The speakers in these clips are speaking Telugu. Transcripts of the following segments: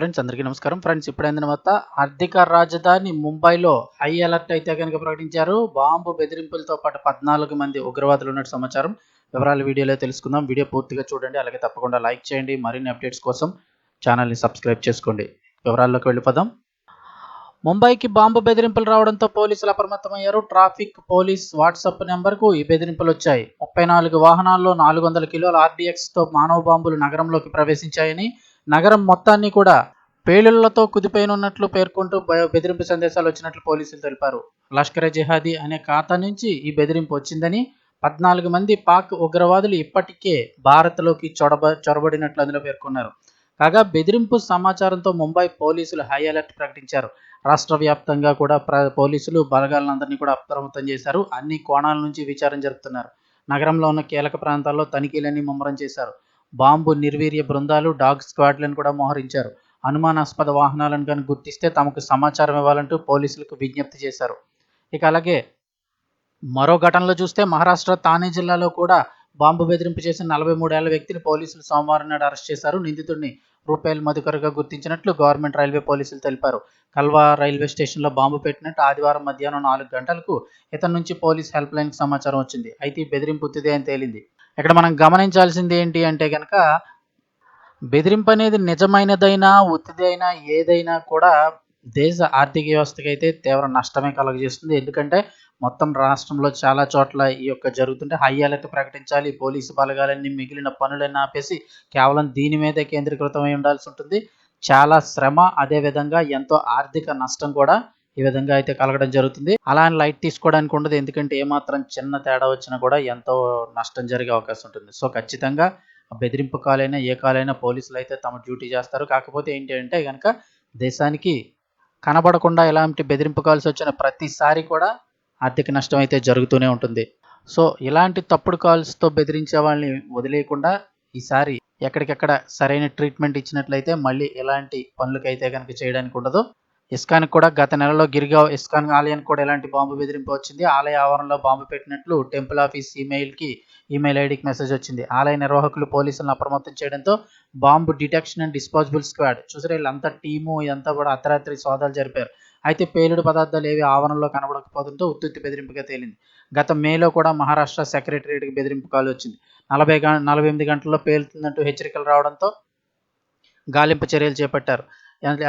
ఫ్రెండ్స్ అందరికీ నమస్కారం. ఫ్రెండ్స్ ఇప్పుడైన మొత్త ఆర్థిక రాజధాని ముంబైలో హై అలర్ట్ అయితే కనుక ప్రకటించారు. బాంబు బెదిరింపులతో పాటు పద్నాలుగు మంది ఉగ్రవాదులు ఉన్నట్టు సమాచారం. వివరాలు వీడియోలో తెలుసుకుందాం. వీడియో పూర్తిగా చూడండి. అలాగే తప్పకుండా లైక్ చేయండి. మరిన్ని అప్డేట్స్ కోసం ఛానల్ని సబ్స్క్రైబ్ చేసుకోండి. వివరాల్లోకి వెళ్ళిపోదాం. ముంబైకి బాంబు బెదిరింపులు రావడంతో పోలీసులు అప్రమత్తమయ్యారు. ట్రాఫిక్ పోలీస్ వాట్సాప్ నెంబర్కు ఈ బెదిరింపులు వచ్చాయి. ముప్పై నాలుగు వాహనాల్లో నాలుగు వందల కిలోల ఆర్డీఎక్స్తో మానవ బాంబులు నగరంలోకి ప్రవేశించాయని నగరం మొత్తాన్ని కూడా పేలుళ్ళతో కుదిపోయినట్లు పేర్కొంటూ బెదిరింపు సందేశాలు వచ్చినట్లు పోలీసులు తెలిపారు. లష్కర్ జిహాదీ అనే ఖాతా నుంచి ఈ బెదిరింపు వచ్చిందని పద్నాలుగు మంది పాక్ ఉగ్రవాదులు ఇప్పటికే భారత్లోకి చొరబ చొరబడినట్లు అందులో పేర్కొన్నారు. కాగా బెదిరింపు సమాచారంతో ముంబై పోలీసులు హై అలర్ట్ ప్రకటించారు. రాష్ట్ర వ్యాప్తంగా కూడా ప్ర పోలీసులు బలగాలందరినీ కూడా అప్రమత్తం చేశారు. అన్ని కోణాల నుంచి విచారణ జరుపుతున్నారు. నగరంలో ఉన్న కీలక ప్రాంతాల్లో తనిఖీలన్నీ ముమ్మరం చేశారు. బాంబు నిర్వీర్య బృందాలు డాగ్ స్క్వాడ్లను కూడా మోహరించారు. అనుమానాస్పద వాహనాలను కానీ గుర్తిస్తే తమకు సమాచారం ఇవ్వాలంటూ పోలీసులకు విజ్ఞప్తి చేశారు. ఇక అలాగే మరో ఘటనలో చూస్తే మహారాష్ట్ర తానే జిల్లాలో కూడా బాంబు బెదిరింపు చేసిన నలభై మూడేళ్ళ వ్యక్తిని పోలీసులు సోమవారం నాడు అరెస్ట్ చేశారు. నిందితుడిని రూపాయల మధుకరుగా గుర్తించినట్లు గవర్నమెంట్ రైల్వే పోలీసులు తెలిపారు. కల్వా రైల్వే స్టేషన్లో బాంబు పెట్టినట్టు ఆదివారం మధ్యాహ్నం నాలుగు గంటలకు ఇతని నుంచి పోలీస్ హెల్ప్ లైన్కి సమాచారం వచ్చింది. అయితే ఈ బెదిరింపు ఉత్తిదే అని తేలింది. ఇక్కడ మనం గమనించాల్సింది ఏంటి అంటే కనుక బెదిరింపు అనేది నిజమైనదైనా ఒత్తిదైనా ఏదైనా కూడా దేశ ఆర్థిక వ్యవస్థకి అయితే తీవ్ర నష్టమే కలుగజేస్తుంది. ఎందుకంటే మొత్తం రాష్ట్రంలో చాలా చోట్ల ఈ యొక్క జరుగుతుంటే హై అలర్ట్ ప్రకటించాలి. పోలీసు బలగాలన్నీ మిగిలిన పనులన్నీ ఆపేసి కేవలం దీని మీదే కేంద్రీకృతమై ఉండాల్సి ఉంటుంది. చాలా శ్రమ అదే విధంగా ఎంతో ఆర్థిక నష్టం కూడా ఈ విధంగా అయితే కలగడం జరుగుతుంది. అలా లైట్ తీసుకోవడానికి ఉండదు. ఎందుకంటే ఏమాత్రం చిన్న తేడా వచ్చినా కూడా ఎంతో నష్టం జరిగే అవకాశం ఉంటుంది. సో ఖచ్చితంగా బెదిరింపు కాలైనా ఏ కాలైనా పోలీసులు అయితే తమ డ్యూటీ చేస్తారు. కాకపోతే ఏంటి అంటే కనుక దేశానికి కనబడకుండా ఇలాంటి బెదిరింపు కాల్స్ వచ్చిన ప్రతిసారి కూడా ఆర్థిక నష్టం అయితే జరుగుతూనే ఉంటుంది. సో ఇలాంటి తప్పుడు కాల్స్తో బెదిరించే వాళ్ళని వదిలేయకుండా ఈసారి ఎక్కడికెక్కడ సరైన ట్రీట్మెంట్ ఇచ్చినట్లయితే మళ్ళీ ఇలాంటి పనులకైతే కనుక చేయడానికి ఉండదు. ఇస్కాన్కి కూడా గత నెలలో గిరిగావ్ ఇస్కాన్ ఆలయానికి కూడా ఇలాంటి బాంబు బెదిరింపు వచ్చింది? ఆలయ ఆవరణలో బాంబు పెట్టినట్లు టెంపుల్ ఆఫీస్ ఈమెయిల్కి ఈమెయిల్ ఐడికి మెసేజ్ వచ్చింది. ఆలయ నిర్వాహకులు పోలీసులను అప్రమత్తం చేయడంతో bomb detection and disposable squad. చూసారు వీళ్ళంతా టీము ఇదంతా కూడా అర్ధరాత్రి సోదాలు జరిపారు. అయితే పేలుడు పదార్థాలు ఏవి ఆవరణలో కనబడకపోవడంతో ఉత్తుత్తి బెదిరింపుగా తేలింది. గత మేలో కూడా మహారాష్ట్ర సెక్రటరియట్కి బెదిరింపు కాల్ వచ్చింది. నలభై గ నలభై ఎనిమిది గంటల్లో పేలుతుందంటూ హెచ్చరికలు రావడంతో గాలింపు చర్యలు చేపట్టారు.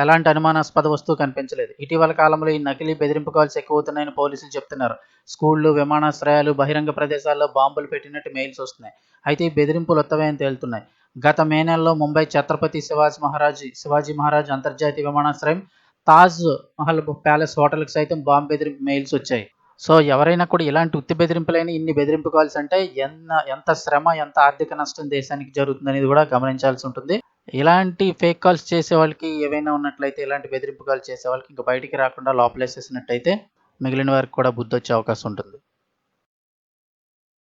ఎలాంటి అనుమానాస్పద వస్తువు కనిపించలేదు. ఇటీవల కాలంలో ఈ నకిలీ బెదిరింపు కాల్స్ ఎక్కువ అవుతున్నాయని పోలీసులు చెప్తున్నారు. స్కూళ్ళు విమానాశ్రయాలు బహిరంగ ప్రదేశాల్లో బాంబులు పెట్టినట్టు మెయిల్స్ వస్తున్నాయి. అయితే ఈ బెదిరింపులు ఉత్తమని తేలుతున్నాయి. గత మే నెలలో ముంబై ఛత్రపతి శివాజీ మహారాజ్ శివాజీ మహారాజ్ అంతర్జాతీయ విమానాశ్రయం తాజ్ మహల్ ప్యాలెస్ హోటల్కి సైతం బాంబు బెదిరింపు మెయిల్స్ వచ్చాయి. సో ఎవరైనా కూడా ఇలాంటి ఉత్తి బెదిరింపులైన ఇన్ని బెదిరింపు కాల్స్ అంటే ఎంత ఎంత శ్రమ ఎంత ఆర్థిక నష్టం దేశానికి జరుగుతుంది అనేది కూడా గమనించాల్సి ఉంటుంది. ఇలాంటి ఫేక్ కాల్స్ చేసే వాళ్ళకి ఏవైనా ఉన్నట్లయితే ఇలాంటి బెదిరింపు కాల్స్ చేసే వాళ్ళకి ఇంకా బయటికి రాకుండా లోపలేసేసినట్టయితే మిగిలిన వారికి కూడా బుద్ధి వచ్చే అవకాశం ఉంటుంది.